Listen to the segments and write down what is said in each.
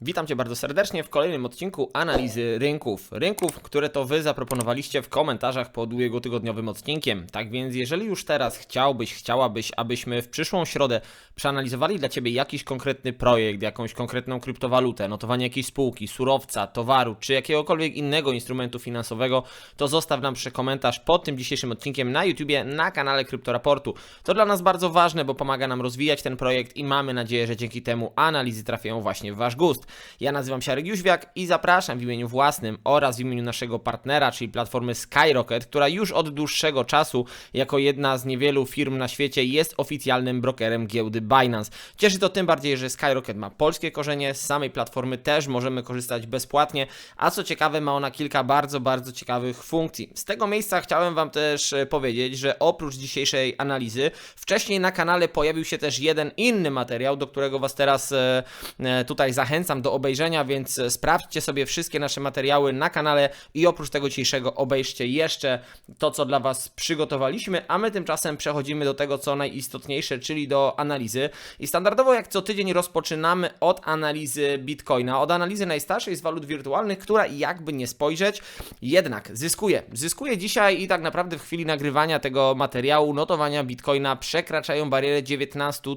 Witam Cię bardzo serdecznie w kolejnym odcinku analizy rynków. Rynków, które to Wy zaproponowaliście w komentarzach pod ubiegłotygodniowym odcinkiem. Tak więc, jeżeli już teraz chciałbyś, chciałabyś, abyśmy w przyszłą środę przeanalizowali dla Ciebie jakiś konkretny projekt, jakąś konkretną kryptowalutę, notowanie jakiejś spółki, surowca, towaru czy jakiegokolwiek innego instrumentu finansowego, to zostaw nam komentarz pod tym dzisiejszym odcinkiem na YouTubie, na kanale Kryptoraportu. To dla nas bardzo ważne, bo pomaga nam rozwijać ten projekt i mamy nadzieję, że dzięki temu analizy trafiają właśnie w Wasz gust. Ja nazywam się Arek Jóźwiak i zapraszam w imieniu własnym oraz w imieniu naszego partnera, czyli platformy Skyrocket, która już od dłuższego czasu jako jedna z niewielu firm na świecie jest oficjalnym brokerem giełdy Binance. Cieszy to tym bardziej, że Skyrocket ma polskie korzenie, z samej platformy też możemy korzystać bezpłatnie, a co ciekawe ma ona kilka bardzo, bardzo ciekawych funkcji. Z tego miejsca chciałem Wam też e, powiedzieć, że oprócz dzisiejszej analizy, wcześniej na kanale pojawił się też jeden inny materiał, do którego Was teraz e, e, tutaj zachęcam do obejrzenia, więc e, sprawdźcie sobie wszystkie nasze materiały na kanale i oprócz tego dzisiejszego obejrzcie jeszcze to, co dla Was przygotowaliśmy, a my tymczasem przechodzimy do tego, co najistotniejsze, czyli do analizy. I standardowo jak co tydzień rozpoczynamy od analizy Bitcoina, od analizy najstarszej z walut wirtualnych, która jakby nie spojrzeć, jednak zyskuje. Zyskuje dzisiaj i tak naprawdę w chwili nagrywania tego materiału notowania Bitcoina przekraczają barierę 19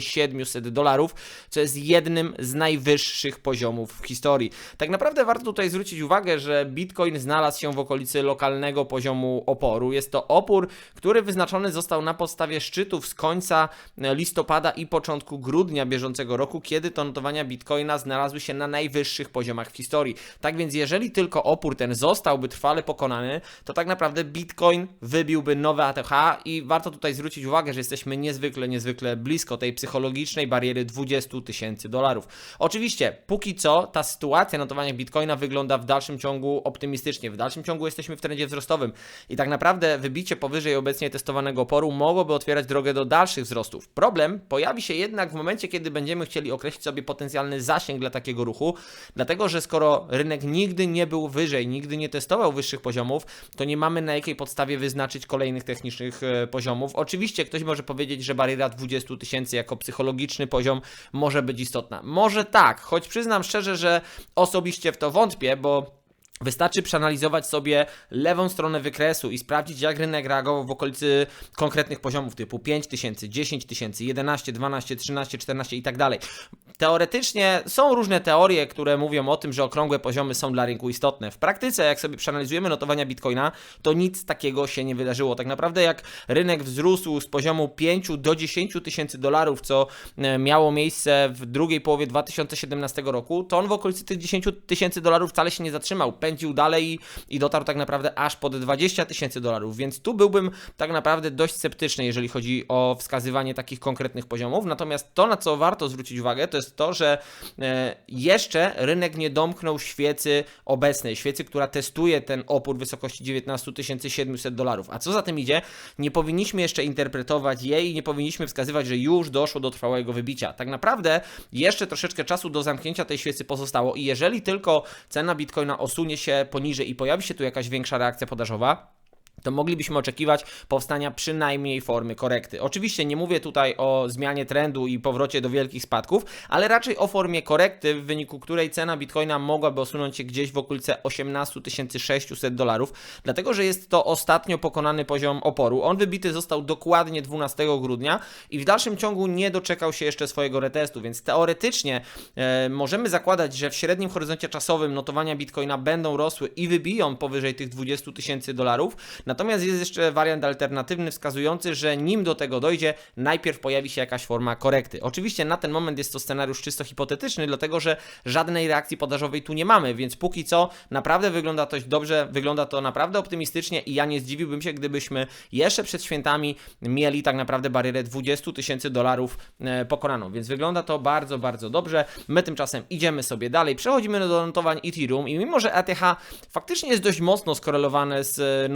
700 dolarów, co jest jednym z najwyższych poziomów w historii. Tak naprawdę warto tutaj zwrócić uwagę, że Bitcoin znalazł się w okolicy lokalnego poziomu oporu. Jest to opór, który wyznaczony został na podstawie szczytów z końca listopada i początku grudnia bieżącego roku, kiedy to notowania Bitcoina znalazły się na najwyższych poziomach w historii. Tak więc jeżeli tylko opór ten zostałby trwale pokonany, to tak naprawdę Bitcoin wybiłby nowe ATH i warto tutaj zwrócić uwagę, że jesteśmy niezwykle, niezwykle blisko tej psychologicznej bariery 20 tysięcy dolarów. Oczywiście, póki co ta sytuacja notowania Bitcoina wygląda w dalszym ciągu optymistycznie. W dalszym ciągu jesteśmy w trendzie wzrostowym i tak naprawdę wybicie powyżej obecnie testowanego oporu mogłoby otwierać drogę do dalszych wzrostów. Problem pojawi się jednak w momencie, kiedy będziemy chcieli określić sobie potencjalny zasięg dla takiego ruchu, dlatego że skoro rynek nigdy nie był wyżej, nigdy nie testował wyższych poziomów, to nie mamy na jakiej podstawie wyznaczyć kolejnych technicznych e, poziomów. Oczywiście ktoś może powiedzieć, że bariera 20 tysięcy jako psychologiczny poziom może być istotna. Może tak, choć przyznam szczerze, że osobiście w to wątpię, bo Wystarczy przeanalizować sobie lewą stronę wykresu i sprawdzić, jak rynek reagował w okolicy konkretnych poziomów typu 5000, 10 tysięcy, 11, 12, 13, 14 i tak dalej. Teoretycznie są różne teorie, które mówią o tym, że okrągłe poziomy są dla rynku istotne. W praktyce, jak sobie przeanalizujemy notowania Bitcoina, to nic takiego się nie wydarzyło. Tak naprawdę, jak rynek wzrósł z poziomu 5 do 10 tysięcy dolarów, co e, miało miejsce w drugiej połowie 2017 roku, to on w okolicy tych 10 tysięcy dolarów wcale się nie zatrzymał. Pędził dalej i, dotarł tak naprawdę aż pod 20 tysięcy dolarów, więc tu byłbym tak naprawdę dość sceptyczny, jeżeli chodzi o wskazywanie takich konkretnych poziomów. Natomiast to, na co warto zwrócić uwagę, to jest to, że e, jeszcze rynek nie domknął świecy obecnej, świecy, która testuje ten opór wysokości 19 700 dolarów. A co za tym idzie, nie powinniśmy jeszcze interpretować jej i nie powinniśmy wskazywać, że już doszło do trwałego wybicia. Tak naprawdę jeszcze troszeczkę czasu do zamknięcia tej świecy pozostało i jeżeli tylko cena Bitcoina osunie się poniżej i pojawi się tu jakaś większa reakcja podażowa, to moglibyśmy oczekiwać powstania przynajmniej formy korekty. Oczywiście nie mówię tutaj o zmianie trendu i powrocie do wielkich spadków, ale raczej o formie korekty, w wyniku której cena bitcoina mogłaby osunąć się gdzieś w okolice 18 600 dolarów, dlatego że jest to ostatnio pokonany poziom oporu. On wybity został dokładnie 12 grudnia i w dalszym ciągu nie doczekał się jeszcze swojego retestu, więc teoretycznie e, możemy zakładać, że w średnim horyzoncie czasowym notowania bitcoina będą rosły i wybiją powyżej tych 20 tysięcy dolarów. Natomiast jest jeszcze wariant alternatywny wskazujący, że nim do tego dojdzie, najpierw pojawi się jakaś forma korekty. Oczywiście na ten moment jest to scenariusz czysto hipotetyczny, dlatego że żadnej reakcji podażowej tu nie mamy, więc póki co naprawdę wygląda to dobrze, wygląda to naprawdę optymistycznie i ja nie zdziwiłbym się, gdybyśmy jeszcze przed świętami mieli tak naprawdę barierę 20 tysięcy dolarów e, pokonaną, więc wygląda to bardzo, bardzo dobrze. My tymczasem idziemy sobie dalej, przechodzimy do notowań Ethereum i mimo, że ETH faktycznie jest dość mocno skorelowane z e,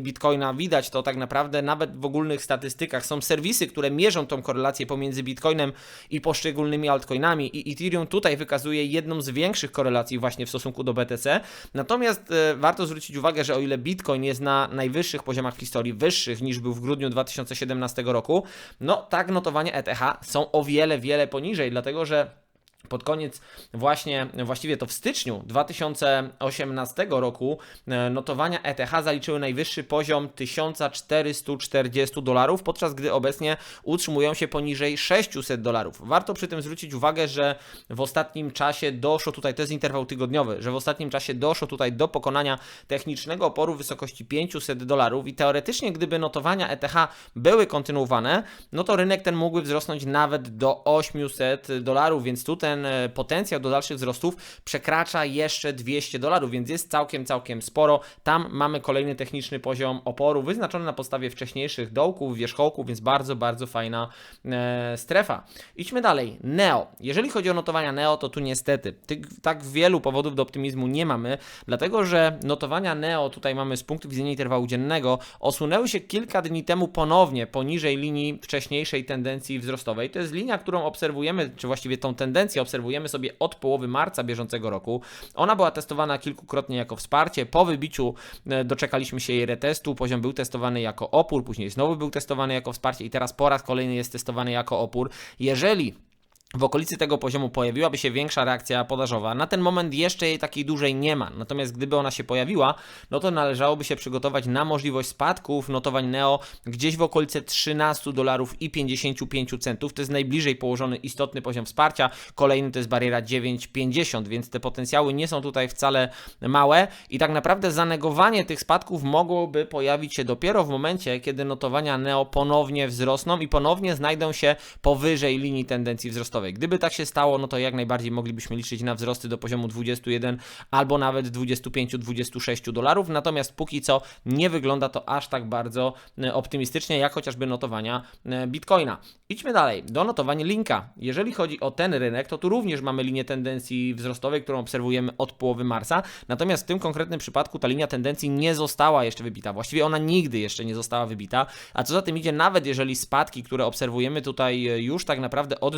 Bitcoina, widać to tak naprawdę nawet w ogólnych statystykach. Są serwisy, które mierzą tą korelację pomiędzy Bitcoinem i poszczególnymi altcoinami i Ethereum tutaj wykazuje jedną z większych korelacji właśnie w stosunku do BTC. Natomiast e, warto zwrócić uwagę, że o ile Bitcoin jest na najwyższych poziomach w historii, wyższych niż był w grudniu 2017 roku, no tak notowania ETH są o wiele, wiele poniżej, dlatego że pod koniec właśnie, właściwie to w styczniu 2018 roku e, notowania ETH zaliczyły najwyższy poziom 1440 dolarów, podczas gdy obecnie utrzymują się poniżej 600 dolarów. Warto przy tym zwrócić uwagę, że w ostatnim czasie doszło tutaj, to jest interwał tygodniowy, że w ostatnim czasie doszło tutaj do pokonania technicznego oporu w wysokości 500 dolarów i teoretycznie gdyby notowania ETH były kontynuowane, no to rynek ten mógłby wzrosnąć nawet do 800 dolarów, więc tu ten e, potencjał do dalszych wzrostów przekracza jeszcze 200 dolarów, więc jest całkiem, całkiem sporo. Tam mamy kolejny techniczny poziom oporu wyznaczony na podstawie wcześniejszych dołków, wierzchołków, więc bardzo, bardzo fajna e, strefa. Idźmy dalej. Neo. Jeżeli chodzi o notowania Neo, to tu niestety ty, tak wielu powodów do optymizmu nie mamy, dlatego że notowania Neo tutaj mamy z punktu widzenia interwału dziennego osunęły się kilka dni temu ponownie poniżej linii wcześniejszej tendencji wzrostowej. To jest linia, którą obserwujemy, czy właściwie tą tendencję obserwujemy sobie od połowy marca bieżącego roku. Ona była testowana kilkukrotnie jako wsparcie. Po wybiciu e, doczekaliśmy się jej retestu. Poziom był testowany jako opór, później znowu był testowany jako wsparcie i teraz po raz kolejny jest testowany jako opór. Jeżeli w okolicy tego poziomu pojawiłaby się większa reakcja podażowa. Na ten moment jeszcze jej takiej dużej nie ma. Natomiast gdyby ona się pojawiła, no to należałoby się przygotować na możliwość spadków notowań Neo gdzieś w okolice 13 dolarów i 55 centów. To jest najbliżej położony istotny poziom wsparcia. Kolejny to jest bariera 9,50, więc te potencjały nie są tutaj wcale małe i tak naprawdę zanegowanie tych spadków mogłoby pojawić się dopiero w momencie, kiedy notowania Neo ponownie wzrosną i ponownie znajdą się powyżej linii tendencji wzrostowej. Gdyby tak się stało, no to jak najbardziej moglibyśmy liczyć na wzrosty do poziomu 21 albo nawet 25-26 dolarów. Natomiast póki co nie wygląda to aż tak bardzo e, optymistycznie, jak chociażby notowania e, Bitcoina. Idźmy dalej do notowań linka. Jeżeli chodzi o ten rynek, to tu również mamy linię tendencji wzrostowej, którą obserwujemy od połowy marca. Natomiast w tym konkretnym przypadku ta linia tendencji nie została jeszcze wybita. Właściwie ona nigdy jeszcze nie została wybita. A co za tym idzie, nawet jeżeli spadki, które obserwujemy tutaj e, już tak naprawdę od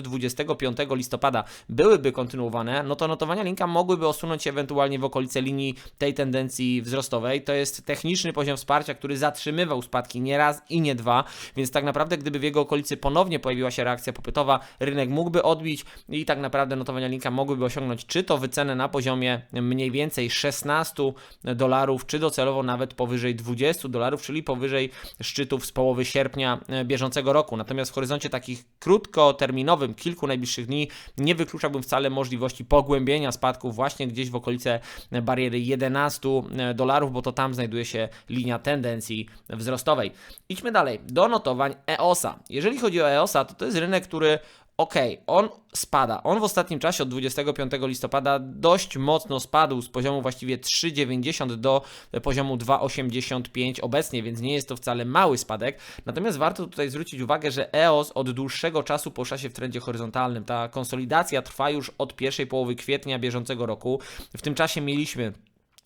25 listopada byłyby kontynuowane, no to notowania linka mogłyby osunąć się ewentualnie w okolice linii tej tendencji wzrostowej. To jest techniczny poziom wsparcia, który zatrzymywał spadki nie raz i nie dwa, więc tak naprawdę gdyby w jego okolicy ponownie pojawiła się reakcja popytowa, rynek mógłby odbić i tak naprawdę notowania linka mogłyby osiągnąć czy to wycenę na poziomie mniej więcej 16 dolarów, czy docelowo nawet powyżej 20 dolarów, czyli powyżej szczytów z połowy sierpnia e, bieżącego roku. Natomiast w horyzoncie takich krótkoterminowym, kilku najbliższych dni, nie wykluczałbym wcale możliwości pogłębienia spadków właśnie gdzieś w okolice bariery 11 dolarów, bo to tam znajduje się linia tendencji wzrostowej. Idźmy dalej do notowań EOSa. Jeżeli chodzi o EOSa, to to jest rynek, który ok, on spada. On w ostatnim czasie od 25 listopada dość mocno spadł z poziomu właściwie 3,90 do poziomu 2,85 obecnie, więc nie jest to wcale mały spadek. Natomiast warto tutaj zwrócić uwagę, że EOS od dłuższego czasu porusza się w trendzie horyzontalnym. Ta konsolidacja trwa już od pierwszej połowy kwietnia bieżącego roku. W tym czasie mieliśmy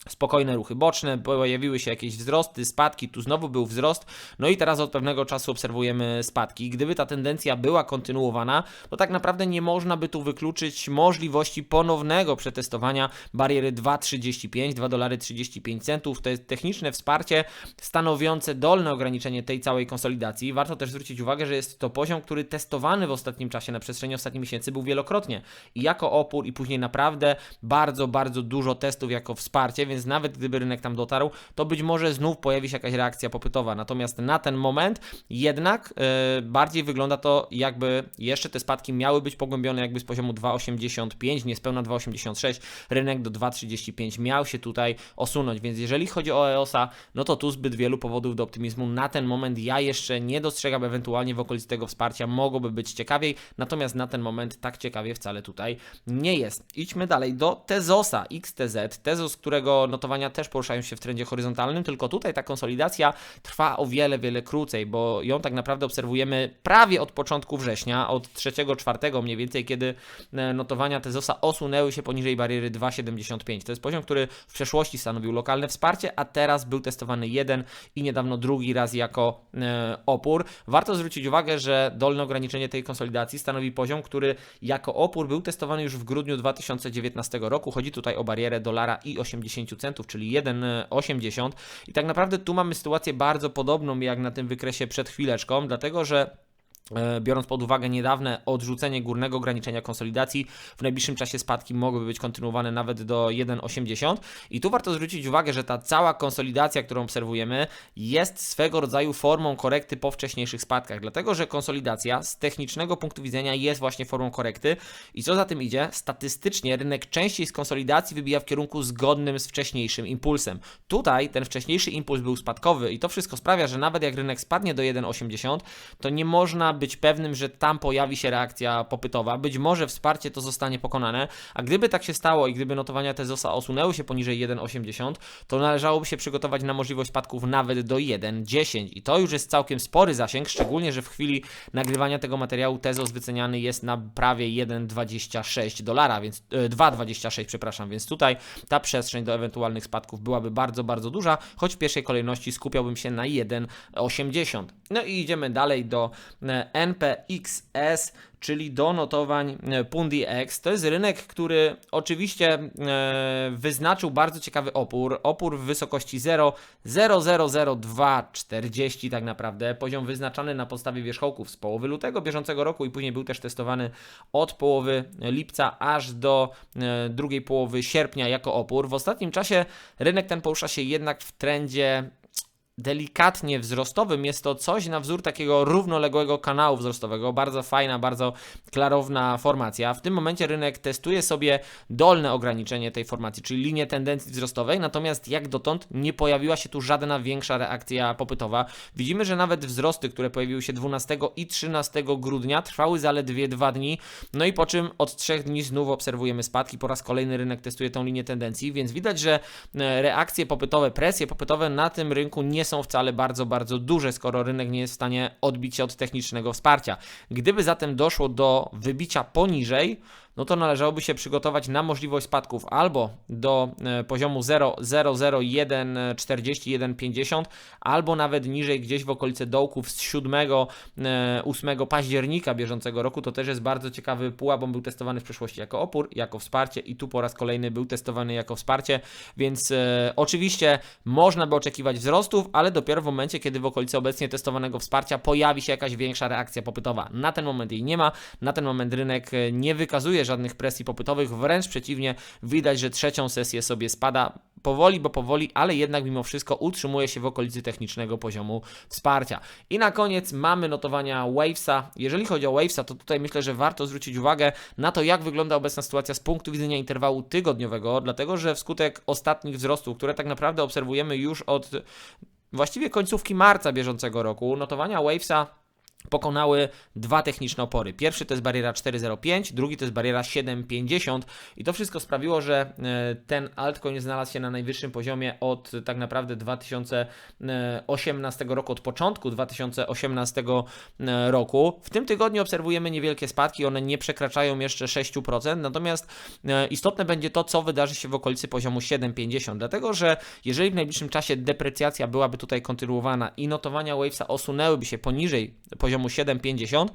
spokojne ruchy boczne, pojawiły się jakieś wzrosty, spadki, tu znowu był wzrost, no i teraz od pewnego czasu obserwujemy spadki. Gdyby ta tendencja była kontynuowana, to tak naprawdę nie można by tu wykluczyć możliwości ponownego przetestowania bariery 2,35, 2 dolary 35 centów. To jest techniczne wsparcie stanowiące dolne ograniczenie tej całej konsolidacji. Warto też zwrócić uwagę, że jest to poziom, który testowany w ostatnim czasie, na przestrzeni ostatnich miesięcy był wielokrotnie i jako opór i później naprawdę bardzo, bardzo dużo testów jako wsparcie, więc więc nawet gdyby rynek tam dotarł, to być może znów pojawi się jakaś reakcja popytowa. Natomiast na ten moment jednak e, bardziej wygląda to, jakby jeszcze te spadki miały być pogłębione jakby z poziomu 2,85, niespełna 2,86, rynek do 2,35 miał się tutaj osunąć, więc jeżeli chodzi o EOSa, no to tu zbyt wielu powodów do optymizmu na ten moment ja jeszcze nie dostrzegam, ewentualnie w okolicy tego wsparcia mogłoby być ciekawiej, natomiast na ten moment tak ciekawie wcale tutaj nie jest. Idźmy dalej do Tezosa XTZ, Tezos, którego notowania też poruszają się w trendzie horyzontalnym, tylko tutaj ta konsolidacja trwa o wiele, wiele krócej, bo ją tak naprawdę obserwujemy prawie od początku września, od 3-4 mniej więcej, kiedy e, notowania Tezosa osunęły się poniżej bariery 2,75. To jest poziom, który w przeszłości stanowił lokalne wsparcie, a teraz był testowany jeden i niedawno drugi raz jako e, opór. Warto zwrócić uwagę, że dolne ograniczenie tej konsolidacji stanowi poziom, który jako opór był testowany już w grudniu 2019 roku. Chodzi tutaj o barierę dolara i 80 centów, czyli 1,80 i tak naprawdę tu mamy sytuację bardzo podobną jak na tym wykresie przed chwileczką, dlatego że E, Biorąc pod uwagę niedawne odrzucenie górnego ograniczenia konsolidacji, w najbliższym czasie spadki mogłyby być kontynuowane nawet do 1,80. I tu warto zwrócić uwagę, że ta cała konsolidacja, którą obserwujemy, jest swego rodzaju formą korekty po wcześniejszych spadkach, dlatego że konsolidacja z technicznego punktu widzenia jest właśnie formą korekty. I co za tym idzie, statystycznie rynek częściej z konsolidacji wybija w kierunku zgodnym z wcześniejszym impulsem. Tutaj ten wcześniejszy impuls był spadkowy i to wszystko sprawia, że nawet jak rynek spadnie do 1,80, to nie można być pewnym, że tam pojawi się reakcja popytowa. Być może wsparcie to zostanie pokonane, a gdyby tak się stało i gdyby notowania Tezosa osunęły się poniżej 1,80, to należałoby się przygotować na możliwość spadków nawet do 1,10 i to już jest całkiem spory zasięg, szczególnie, że w chwili nagrywania tego materiału Tezos wyceniany jest na prawie 1,26 dolara, więc e, 2,26 przepraszam, więc tutaj ta przestrzeń do ewentualnych spadków byłaby bardzo, bardzo duża, choć w pierwszej kolejności skupiałbym się na 1,80. No i idziemy dalej do e, NPXS, czyli do notowań e, X. To jest rynek, który oczywiście e, wyznaczył bardzo ciekawy opór. Opór w wysokości 0,000240 tak naprawdę. Poziom wyznaczany na podstawie wierzchołków z połowy lutego bieżącego roku i później był też testowany od połowy lipca aż do e, drugiej połowy sierpnia jako opór. W ostatnim czasie rynek ten porusza się jednak w trendzie delikatnie wzrostowym. Jest to coś na wzór takiego równoległego kanału wzrostowego. Bardzo fajna, bardzo klarowna formacja. W tym momencie rynek testuje sobie dolne ograniczenie tej formacji, czyli linię tendencji wzrostowej, natomiast jak dotąd nie pojawiła się tu żadna większa reakcja popytowa. Widzimy, że nawet wzrosty, które pojawiły się 12 i 13 grudnia trwały zaledwie dwa dni, no i po czym od trzech dni znów obserwujemy spadki. Po raz kolejny rynek testuje tą linię tendencji, więc widać, że e, reakcje popytowe, presje popytowe na tym rynku nie są wcale bardzo, bardzo duże, skoro rynek nie jest w stanie odbić się od technicznego wsparcia. Gdyby zatem doszło do wybicia poniżej, no to należałoby się przygotować na możliwość spadków albo do e, poziomu 0,00140-1,50, albo nawet niżej gdzieś w okolice dołków z 7-8 października bieżącego roku. To też jest bardzo ciekawy pułap, on był testowany w przeszłości jako opór, jako wsparcie i tu po raz kolejny był testowany jako wsparcie, więc e, oczywiście można by oczekiwać wzrostów, ale dopiero w momencie, kiedy w okolicy obecnie testowanego wsparcia pojawi się jakaś większa reakcja popytowa. Na ten moment jej nie ma, na ten moment rynek e, nie wykazuje żadnych presji popytowych, wręcz przeciwnie, widać, że trzecią sesję sobie spada powoli, bo powoli, ale jednak mimo wszystko utrzymuje się w okolicy technicznego poziomu wsparcia. I na koniec mamy notowania Wavesa. Jeżeli chodzi o Wavesa, to tutaj myślę, że warto zwrócić uwagę na to, jak wygląda obecna sytuacja z punktu widzenia interwału tygodniowego, dlatego że wskutek ostatnich wzrostów, które tak naprawdę obserwujemy już od właściwie końcówki marca bieżącego roku, notowania Wavesa pokonały dwa techniczne opory. Pierwszy to jest bariera 4,05, drugi to jest bariera 7,50 i to wszystko sprawiło, że e, ten altcoin znalazł się na najwyższym poziomie od tak naprawdę 2018 roku, od początku 2018 e, roku. W tym tygodniu obserwujemy niewielkie spadki, one nie przekraczają jeszcze 6%, natomiast e, istotne będzie to, co wydarzy się w okolicy poziomu 7,50, dlatego że jeżeli w najbliższym czasie deprecjacja byłaby tutaj kontynuowana i notowania Wavesa osunęłyby się poniżej poziomu poziomu 7,50,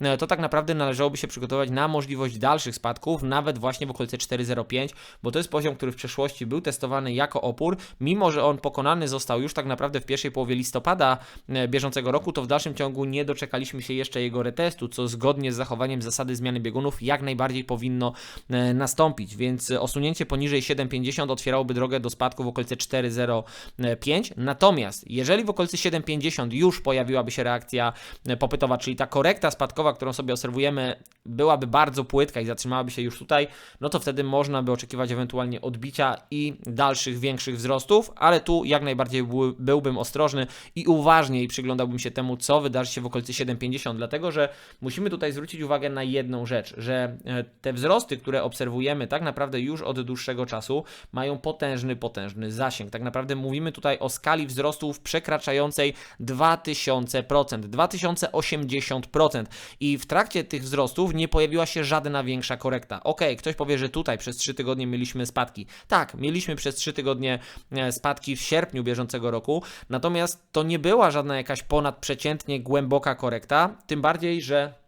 e, to tak naprawdę należałoby się przygotować na możliwość dalszych spadków, nawet właśnie w okolicy 4,05, bo to jest poziom, który w przeszłości był testowany jako opór, mimo że on pokonany został już tak naprawdę w pierwszej połowie listopada e, bieżącego roku, to w dalszym ciągu nie doczekaliśmy się jeszcze jego retestu, co zgodnie z zachowaniem zasady zmiany biegunów jak najbardziej powinno e, nastąpić, więc osunięcie poniżej 7,50 otwierałoby drogę do spadku w okolicy 4,05. Natomiast jeżeli w okolicy 7,50 już pojawiłaby się reakcja popytowa, czyli ta korekta spadkowa, którą sobie obserwujemy, byłaby bardzo płytka i zatrzymałaby się już tutaj, no to wtedy można by oczekiwać ewentualnie odbicia i dalszych większych wzrostów, ale tu jak najbardziej był- byłbym ostrożny i uważniej przyglądałbym się temu, co wydarzy się w okolicy 7,50, dlatego że musimy tutaj zwrócić uwagę na jedną rzecz, że e, te wzrosty, które obserwujemy tak naprawdę już od dłuższego czasu, mają potężny, potężny zasięg. Tak naprawdę mówimy tutaj o skali wzrostów przekraczającej 2000%, 2080% i w trakcie tych wzrostów nie pojawiła się żadna większa korekta. Ok, ktoś powie, że tutaj przez 3 tygodnie mieliśmy spadki. Tak, mieliśmy przez 3 tygodnie e, spadki w sierpniu bieżącego roku, natomiast to nie była żadna jakaś ponadprzeciętnie głęboka korekta, tym bardziej, że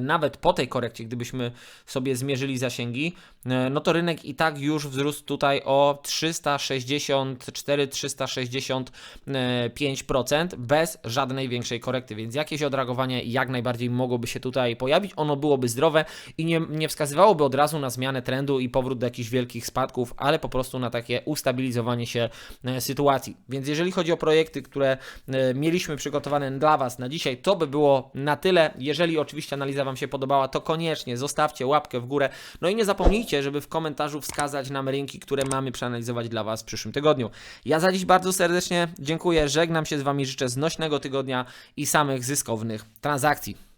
nawet po tej korekcie, gdybyśmy sobie zmierzyli zasięgi, e, no to rynek i tak już wzrósł tutaj o 364-365% bez żadnej większej korekty, więc jakieś odragowanie jak najbardziej mogłoby się tutaj pojawić, ono byłoby zdrowe i nie, nie wskazywałoby od razu na zmianę trendu i powrót do jakichś wielkich spadków, ale po prostu na takie ustabilizowanie się e, sytuacji. Więc jeżeli chodzi o projekty, które e, mieliśmy przygotowane dla Was na dzisiaj, to by było na tyle. Jeżeli oczywiście analiza Wam się podobała, to koniecznie zostawcie łapkę w górę. No i nie zapomnijcie, żeby w komentarzu wskazać nam rynki, które mamy przeanalizować dla Was w przyszłym tygodniu. Ja za dziś bardzo serdecznie dziękuję, żegnam się z Wami, życzę znośnego tygodnia i samych zyskownych transakcji.